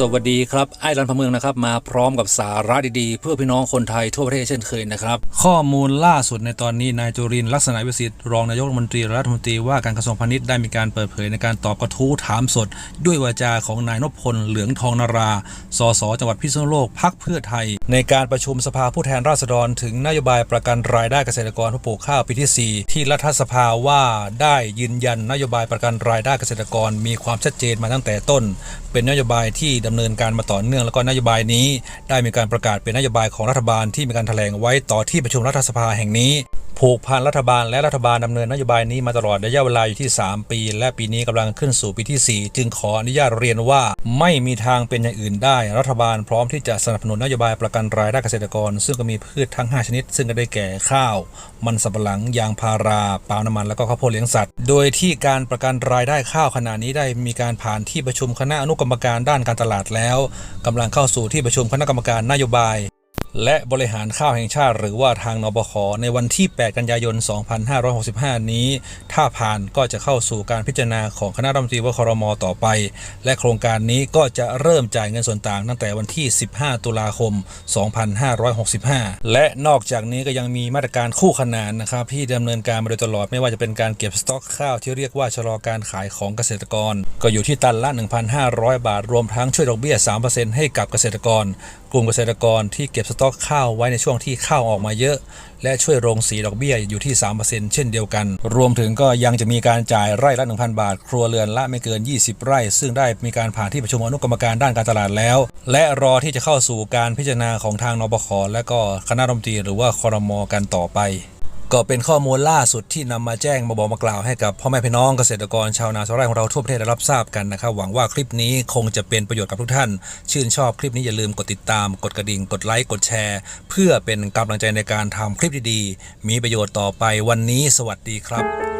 สวัสดีครับไอ้รันพะเมืองนะครับมาพร้อมกับสาระดีๆ เพื่อพี่น้องคนไทยทั่วประเทศเช่นเคยนะครับ ข้อมูลล่าสุดในตอนนี้นายจุรินทร์ลักษณะวิสิทธิ์รองนายกรัฐมนตรีรัฐมนตรีว่าการกระทรวงพาณิชย์ได้มีการเปิดเผยในการตอบกระทู้ถามสด ด้วยวาจาของนายนพพลเหลืองทองนาราสสจังหวัดพิษณุโลกพักเพื่อไทย ในการประชุมสภาผู้แทนราษฎร ถึงนโยบายประกันรายได้เกษตรกรผู้ปลูกข้าวปีที่ 4 ที่รัฐสภาว่าได้ยืนยันนโยบายประกันรายได้เกษตรกร มีความชัดเจนมาตั้งแต่ต้น เป็นนโยบายที่ดำเนินการมาต่อเนื่องแล้วก็นโยบายนี้ ได้มีการประกาศเป็นนโยบายของรัฐบาลที่มีการแถลงไว้ต่อที่ประชุมรัฐสภาแห่งนี้ ผูกพันรัฐบาลและรัฐบาลดำเนินนโยบายนี้มาตลอดระยะเวลาอยู่ที่ 3 ปี และปีนี้กำลังขึ้นสู่ปีที่ 4 จึงขออนุญาตเรียนว่า ไม่มีทางเป็นอย่างอื่นได้ รัฐบาลพร้อมที่จะสนับสนุนนโยบายประกันรายได้เกษตรกร ซึ่งก็มีพืชทั้ง 5 ชนิด ซึ่งก็ได้แก่ข้าว มันสำปะหลังยางพาราปาล์มน้ำมันแล้วก็ข้าวโพดเลี้ยงสัตว์ โดยที่การประกันรายได้ข้าวขณะนี้ได้มีการผ่านที่ประชุมคณะอนุกรรมการด้านการตลาดแล้วกำลังเข้าสู่ที่ประชุมคณะกรรมการนโยบาย และบริหารข้าวแห่งชาติ หรือว่าทางนบคในวันที่ 8 กันยายน 2565 นี้ ถ้าผ่านก็จะเข้าสู่การพิจารณาของคณะรัฐมนตรีวครมต่อไป และโครงการนี้ก็จะเริ่มจ่ายเงินส่วนต่างตั้งแต่วันที่ 15 ตุลาคม 2565 และนอกจากนี้ก็ยังมีมาตรการคู่ขนานนะครับที่ดำเนินการมาโดยตลอดไม่ว่าจะเป็นการเก็บสต็อกข้าวที่เรียกว่าชะลอการขายของเกษตรกร ก็อยู่ที่ตันละ 1,500 บาท รวมทั้งช่วยดอกเบี้ย 3%ให้กับเกษตรกร กลุ่มเกษตรกรที่เก็บสต็อกข้าวไว้ในช่วงที่ข้าวออกมาเยอะ และช่วยโรงสีดอกเบี้ยอยู่ที่ 3%เช่นเดียวกัน รวมถึงก็ยังจะมีการจ่ายไร่ละ 1,000 บาท ครัวเรือนละไม่เกิน 20 ไร่ ซึ่งได้มีการผ่านที่ประชุมอนุกรรมการด้านการตลาดแล้ว และรอที่จะเข้าสู่การพิจารณาของทางนบคและก็คณะรัฐมนตรีหรือว่าคอรมอกันต่อไป ก็เป็นข้อมูลล่าสุดที่นำมาแจ้งมาบอกมากล่าวให้กับพ่อแม่พี่น้องเกษตรกรชาวนาชาวไร่ของเราทั่วประเทศได้รับทราบกันนะครับ หวังว่าคลิปนี้คงจะเป็นประโยชน์กับทุกท่าน ชื่นชอบคลิปนี้อย่าลืมกดติดตาม กดกระดิ่ง กดไลค์กดแชร์ เพื่อเป็นกำลังใจในการทำคลิปดีๆ มีประโยชน์ต่อไปวันนี้ สวัสดีครับ